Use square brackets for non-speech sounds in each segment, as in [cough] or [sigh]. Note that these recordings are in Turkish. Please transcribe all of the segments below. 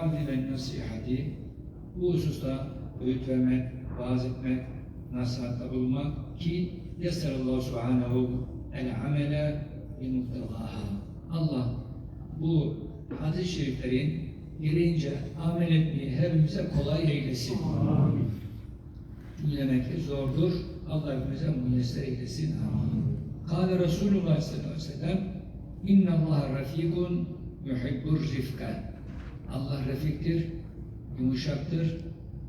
Ve nasihati bu hususta öğüt vermek, vaaz etmek, nasihatta bulunmak ki yesserallahu subhanehu el amele bi muhtelaha. Allah bu hadis-i şeriflerin gereğince amel etmeyi hepimize kolay eylesin. Dinlemek zordur. Allah hepimize müyesser eylesin. Kâle Resulullah sallallahu aleyhi ve sellem İnne Allah rafikun yuhibbur rifka. Allah refiktir, yumuşaktır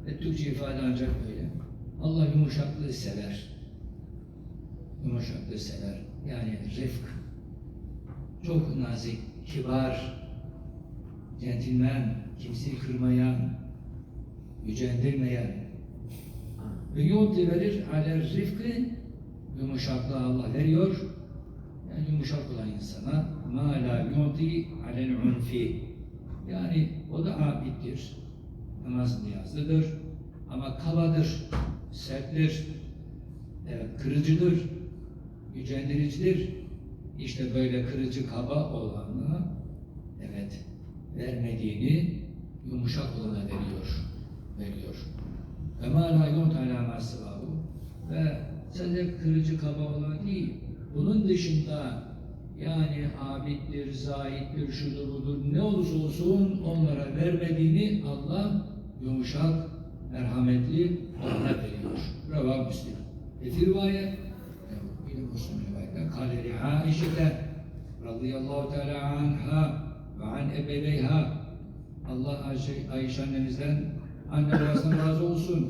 ve Türkçe ifade ancak böyle. Allah yumuşaklığı sever. Yumuşaklığı sever. Yani rifk. Çok nazik, kibar, centilmen, kimseyi kırmayan, yücendirmeyen, ve yu'ti verir ale rifkı yumuşaklığı Allah veriyor. Yani yumuşak olan insana ma la yu'ti alel unfi yani o da abiddir. Namaz niyazlıdır. Ama kabadır, serttir, kırıcıdır, yücendiricidir. İşte böyle kırıcı kaba olanı evet vermediğini yumuşak olana veriyor. Veriyor. Ve ala ma sivahu. Ve sadece kırıcı kaba olan değil. Bunun dışında yani abiddir, zahittir, şudur budur ne olursa olsun onlara vermediğini Allah yumuşak, merhametli onlara veriyor. Reva Müslim. Ve fi rivayet yine Müslüm rivayette kaleri Aişe'te radıyallahu teala anha ve an ebeveyha Allah Ayşe, Ayşe annemizden anne babasından razı olsun.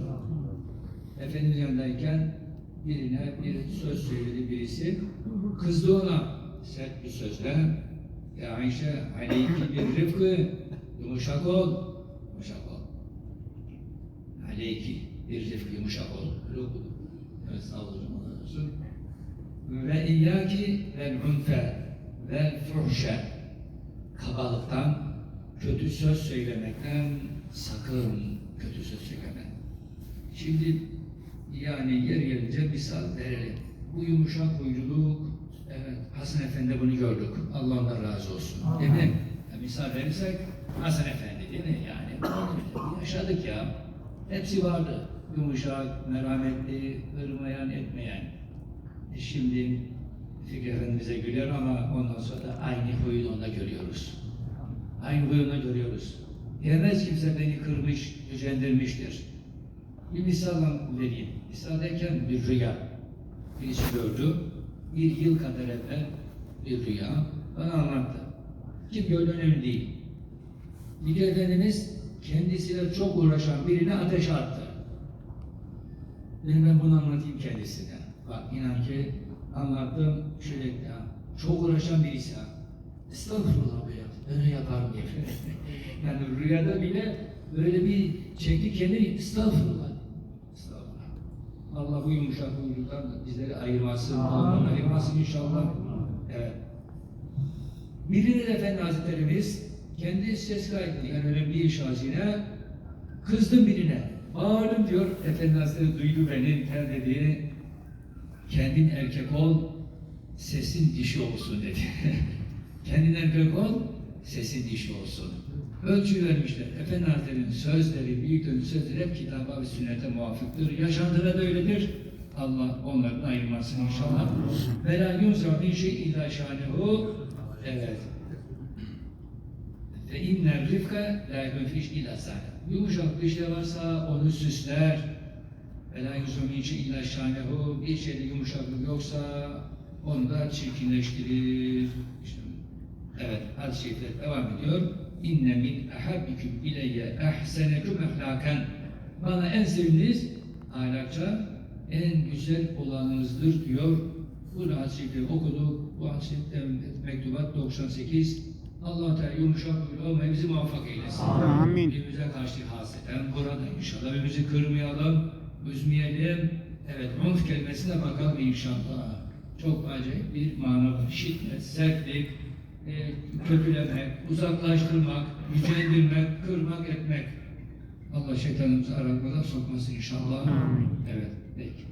Efendimiz yanındayken birine bir söz söyledi birisi. Kızdı ona sert bir sözle. Ya Ayşe aleyki bir rıfkı yumuşak ol. Yumuşak ol. Aleyki bir rıfkı yumuşak ol. Okudu. Evet olsun. Ve iyyaki vel unfe vel fuhşe kabalıktan, kötü söz söylemekten sakın kötü söz söyleme. Şimdi yani yer gelince misal verelim. Bu yumuşak huyculuk, evet Hasan Efendi bunu gördük. Allah ondan razı olsun. Değil mi? Ya verirsek Hasan Efendi değil mi? Yani [clears throat] yaşadık ya. Hepsi vardı. Yumuşak, merhametli, ırmayan, etmeyen. E şimdi Fikri Efendimiz'e güler ama ondan sonra da aynı huyunu onda görüyoruz. Aynı huyunu görüyoruz. Yemez kimse beni kırmış, gücendirmiştir. Bir misal vereyim. Misal derken bir rüya. Birisi gördü. Bir yıl kadar evvel bir rüya. Bana anlattı. Kim gördü önemli değil. Bir Efendimiz kendisiyle çok uğraşan birine ateşe attı. Dedim ben bunu anlatayım kendisine. Bak inan ki anlattım şöyle ya. Çok uğraşan birisi ha. Estağfurullah be ya. Öyle yaparım diye. [laughs] yani rüyada bile böyle bir çekti kendini. Estağfurullah. Allah bu yumuşak huyludan bizleri ayırmasın. Ondan ayırmasın inşallah. Evet. Birinin Efendi Hazretlerimiz kendi ses kaydını yani önemli bir şahsine kızdım birine. Bağırdım diyor. Efendi Hazretleri duydu beni ter dediğini. Kendin erkek ol, sesin dişi olsun dedi. [laughs] Kendin erkek ol, sesin dişi olsun. Ölçü vermişler. Efendi Hazretleri'nin sözleri, büyüklerin sözleri hep kitaba ve sünnete muvafıktır. Yaşantıda da öyledir. Allah onların ayırmasın inşallah. Ve la yunza min şey illa şanehu. Evet. Ve inner rifka la yunfiş illa sahne. Yumuşak bir şey varsa onu süsler. Ve la yunza min şey illa şanehu. Bir şeyde yumuşaklık yoksa onu da çirkinleştirir. İşte, hadis-i şerifler devam ediyor. İnne min ahabbikum ileyye ahsenekum ahlaken. Bana en sevdiğiniz ahlakça en güzel olanınızdır diyor. Bu hadis-i şerifi okuduk. Bu hadis-i şerifte mektubat 98. Allah Teala yumuşak huylu olmayı bizi muvaffak eylesin. Amin. Birbirimize karşı haseten burada inşallah birbirimizi kırmayalım, üzmeyelim. Evet, unf kelimesine bakalım inşallah. Çok acayip bir mana var. Şiddet, sertlik, e, kötülemek, uzaklaştırmak, yüceldirmek, kırmak, etmek. Allah şeytanımızı aramada sokmasın inşallah. Amin. Evet, peki.